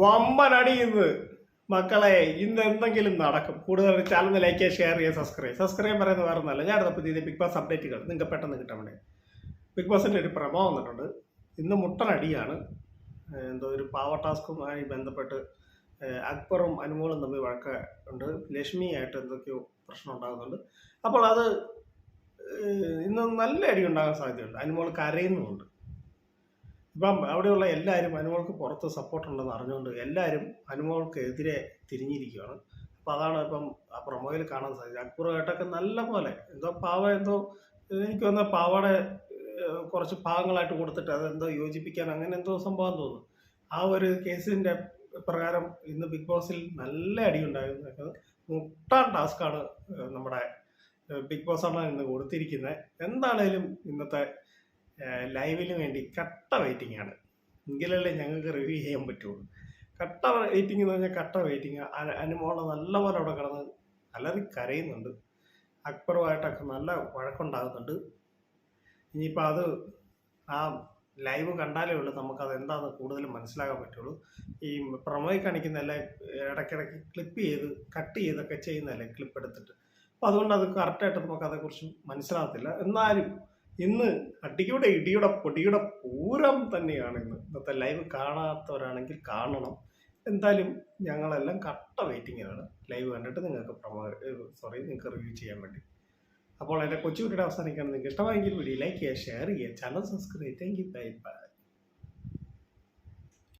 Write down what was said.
വമ്പൻ അടിയുന്നത് മക്കളെ ഇന്ന് എന്തെങ്കിലും നടക്കും. കൂടുതൽ ചാനൽ ലൈക്ക് ചെയ്യുക ഷെയർ ചെയ്യുക സബ്സ്ക്രൈബ് സബ്സ്ക്രൈബ് പറയുന്നത് വേറെ ഒന്നല്ല ഞാൻ അപ്പോൾ പുതിയ ബിഗ് ബോസ് അപ്ഡേറ്റുകൾ നിങ്ങൾക്ക് പെട്ടെന്ന് കിട്ടാൻ വേണ്ടി. ബിഗ് ബോസിന്റെ ഒരു പ്രമോ വന്നിട്ടുണ്ട്. ഇന്ന് മുട്ടനടിയാണ്. എന്തോ ഒരു പാവർ ടാസ്കുമായി ബന്ധപ്പെട്ട് അക്ബറും അനുമോളും തമ്മിൽ വഴക്ക ഉണ്ട്. ലക്ഷ്മിയായിട്ട് എന്തൊക്കെയോ പ്രശ്നം ഉണ്ടാകുന്നുണ്ട്. അപ്പോൾ അത് ഇന്ന് നല്ല അടി ഉണ്ടാകാൻ സാധ്യതയുണ്ട്. അനുമോൾ കരയുന്നുമുണ്ട്. ഇപ്പം അവിടെയുള്ള എല്ലാവരും അനുമോൾക്ക് പുറത്ത് സപ്പോർട്ട് ഉണ്ടെന്ന് അറിഞ്ഞുകൊണ്ട് എല്ലാവരും അനുമോൾക്ക് എതിരെ തിരിഞ്ഞിരിക്കുകയാണ് അപ്പം അതാണ് ഇപ്പം ആ പ്രൊമോയിൽ കാണാൻ സാധിച്ചത്. അക്ബറുമായിട്ടൊക്കെ നല്ല പോലെ എന്തോ പാവ എന്തോ എനിക്ക് വന്ന പാവയുടെ കുറച്ച് ഭാഗങ്ങളായിട്ട് കൊടുത്തിട്ട് അതെന്തോ യോജിപ്പിക്കാൻ അങ്ങനെ എന്തോ സംഭവം തോന്നുന്നു. ആ ഒരു കേസിന്റെ പ്രകാരം ഇന്ന് ബിഗ് ബോസിൽ നല്ല അടി ഉണ്ടായിരുന്നു. മുട്ടാൻ ടാസ്ക്കാണ് നമ്മുടെ ബിഗ് ബോസ് ആണ് ഇന്ന് കൊടുത്തിരിക്കുന്നത്. എന്താണേലും ഇന്നത്തെ ലൈവിന് വേണ്ടി കട്ട വെയിറ്റിംഗ് ആണ്. എങ്കിലല്ലേ ഞങ്ങൾക്ക് റിവ്യൂ ചെയ്യാൻ പറ്റുള്ളൂ. കട്ട വെയിറ്റിംഗ് എന്ന് പറഞ്ഞാൽ കട്ട വെയിറ്റിംഗ് അനുമോളെ നല്ലപോലെ അവിടെ കിടന്ന് അലറി കരയുന്നുണ്ട്. അക്ബറുമായിട്ടൊക്കെ നല്ല വഴക്കുണ്ടാകുന്നുണ്ട്. ഇനിയിപ്പോൾ അത് ആ ലൈവ് കണ്ടാലേ ഉള്ളൂ. നമുക്ക് അത് എന്താണെന്ന് കൂടുതൽ മനസ്സിലാക്കാൻ പറ്റുള്ളൂ. ഈ പ്രൊമോയിൽ കാണിക്കുന്ന എല്ലാം ഇടയ്ക്കിടയ്ക്ക് ക്ലിപ്പ് ചെയ്ത് കട്ട് ചെയ്തൊക്കെ ചെയ്യുന്നതല്ലേ ക്ലിപ്പ് എടുത്തിട്ട്. അപ്പോൾ അതുകൊണ്ട് അത് കറക്റ്റായിട്ട് നമുക്ക് അതേക്കുറിച്ച് മനസ്സിലാകത്തില്ല. എന്നാലും ഇന്ന് അടിയുടെ ഇടിയുടെ പൊടിയുടെ പൂരം തന്നെയാണ് ഇന്ന്. ഇന്നത്തെ ലൈവ് കാണാത്തവരാണെങ്കിൽ കാണണം. എന്തായാലും ഞങ്ങളെല്ലാം കട്ട വെയിറ്റിങ്ങിലാണ് ലൈവ് കണ്ടിട്ട് നിങ്ങൾക്ക് പ്രമോ സോറി നിങ്ങൾക്ക് റിവ്യൂ ചെയ്യാൻ വേണ്ടി. അപ്പോൾ എന്റെ കൊച്ചു കുട്ടിയുടെ അവസാനിക്കാൻ നിങ്ങൾക്ക് ഇഷ്ടമായെങ്കിൽ വീഡിയോ ലൈക്ക് ചെയ്യുക ഷെയർ ചെയ്യുക channel subscribe thank you. Bye bye.